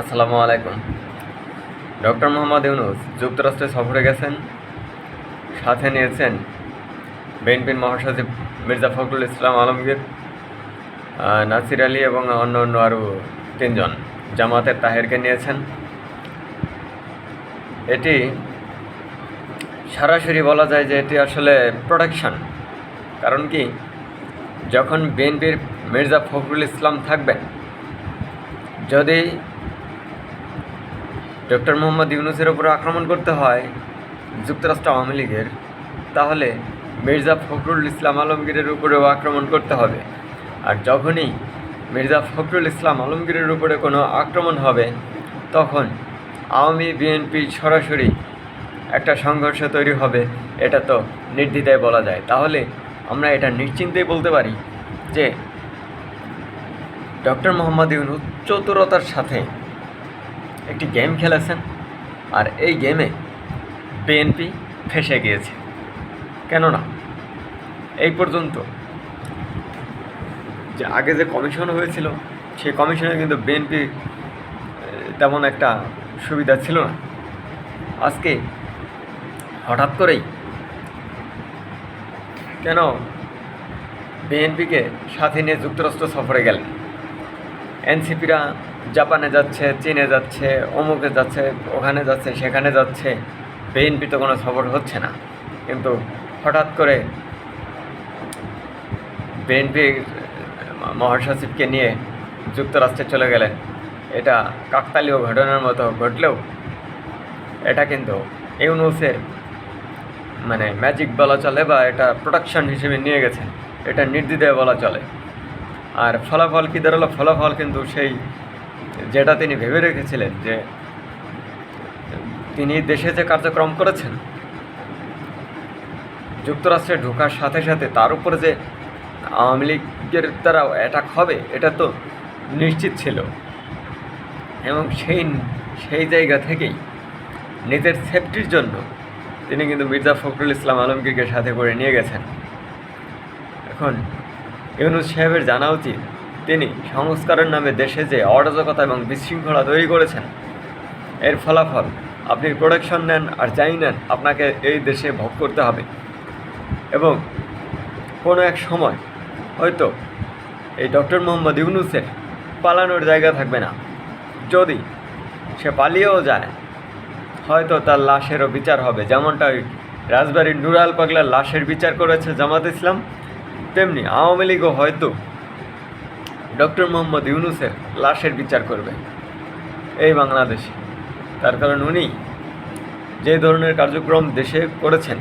আসসালামু আলাইকুম। ডক্টর মোহাম্মদ ইউনুস যুক্তরাষ্ট্রে সফরে গেছেন, সাথে নিয়েছেন বিএনপির মহাসচিব মির্জা ফখরুল ইসলাম আলমগীর নাসির আলী এবং অন্য অন্য আরও তিনজন জামাতের তাহেরকে নিয়েছেন। এটি সরাসরি বলা যায় যে এটি আসলে প্রোটেকশন। কারণ কি? যখন বিএনপির মির্জা ফখরুল ইসলাম থাকবেন, যদি ডক্টর মোহাম্মদ ইউনুসের উপর আক্রমণ করতে হয় যুক্তরাষ্ট্র আওয়ামী লীগের, তাহলে মির্জা ফখরুল ইসলাম আলমগীরের উপরেও আক্রমণ করতে হবে। আর যখনই মির্জা ফখরুল ইসলাম আলমগীরের উপরে কোনো আক্রমণ হবে, তখন আওয়ামী বিএনপি সরাসরি একটা সংঘর্ষ তৈরি হবে, এটা তো নির্দ্বিধায় বলা যায়। তাহলে আমরা এটা নিশ্চিন্তেই বলতে পারি যে ডক্টর মোহাম্মদ ইউনুস চতুরতার সাথে একটি গেম খেলেছেন আর এই গেমে বিএনপি ফেসে গিয়েছে। কেননা এই পর্যন্ত যে আগে যে কমিশন হয়েছিল, সেই কমিশনে কিন্তু বিএনপি তেমন একটা সুবিধা ছিল না। আজকে হঠাৎ করেই কেন বিএনপিকে সাথে নিয়ে যুক্তরাষ্ট্র সফরে গেলেন? এনসিপিরা জাপানে যাচ্ছে, চীনে যাচ্ছে, অমুকে যাচ্ছে, ওখানে যাচ্ছে, সেখানে যাচ্ছে বিএনপি তো কোনো সফর হচ্ছে না। কিন্তু হঠাৎ করে বিএনপির মহাসচিবকে নিয়ে যুক্তরাষ্ট্রে চলে গেলেন। এটা কাকতালীয় ঘটনার মতো ঘটলেও এটা কিন্তু ইউনুসের মানে ম্যাজিক বলা চলে বা এটা প্রোডাকশন হিসেবে নিয়ে গেছে। এটা নির্দ্বিধায় বলা চলে। আর ফলাফল কী দাঁড়াল? ফলাফল কিন্তু সেই যেটা তিনি ভেবে রেখেছিলেন যে তিনি দেশে যে কার্যক্রম করেছেন, যুক্তরাষ্ট্রে ঢোকার সাথে সাথে তার উপরে যে আওয়ামী লীগের দ্বারা অ্যাটাক হবে, এটা তো নিশ্চিত ছিল। এবং সেই সেই জায়গা থেকেই নিজের সেফটির জন্য তিনি কিন্তু মির্জা ফখরুল ইসলাম আলমগীরকে সাথে করে নিয়ে গেছেন। এখন ইউনুস সাহেবের জানা উচিত তিনি সংস্কারের নামে দেশে যে অরাজকতা এবং বিশৃঙ্খলা তৈরি করেছেন, এর ফলাফল আপনি প্রোডাকশন নেন আর যাই নেন, আপনাকে এই দেশে ভোগ করতে হবে। এবং কোনো এক সময় হয়তো এই ডক্টর মোহাম্মদ ইউনুসের পালানোর জায়গা থাকবে না। যদি সে পালিয়েও যায়, হয়তো তার লাশেরও বিচার হবে। যেমনটা ওই রাজবাড়ির নুরাল পাগলার লাশের বিচার করেছে জামাত ইসলাম, তেমনি আওয়ামী লীগও হয়তো ডক্টর মোহাম্মদ ইউনুসের লাশের বিচার করবে এই বাংলাদেশে। তার কারণ উনি যে ধরনের কার্যক্রম দেশে করেছেন,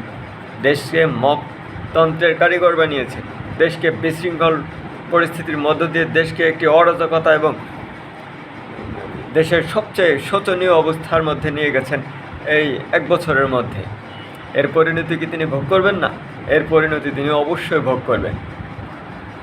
দেশকে মপতন্ত্রের কারিগর বানিয়েছেন, দেশকে বিশৃঙ্খল পরিস্থিতির মধ্য দিয়ে দেশকে একটি অরাজকতা এবং দেশের সবচেয়ে শোচনীয় অবস্থার মধ্যে নিয়ে গেছেন এই এক বছরের মধ্যে। এর পরিণতি কি তিনি ভোগ করবেন না? এর পরিণতি তিনি অবশ্যই ভোগ করবেন।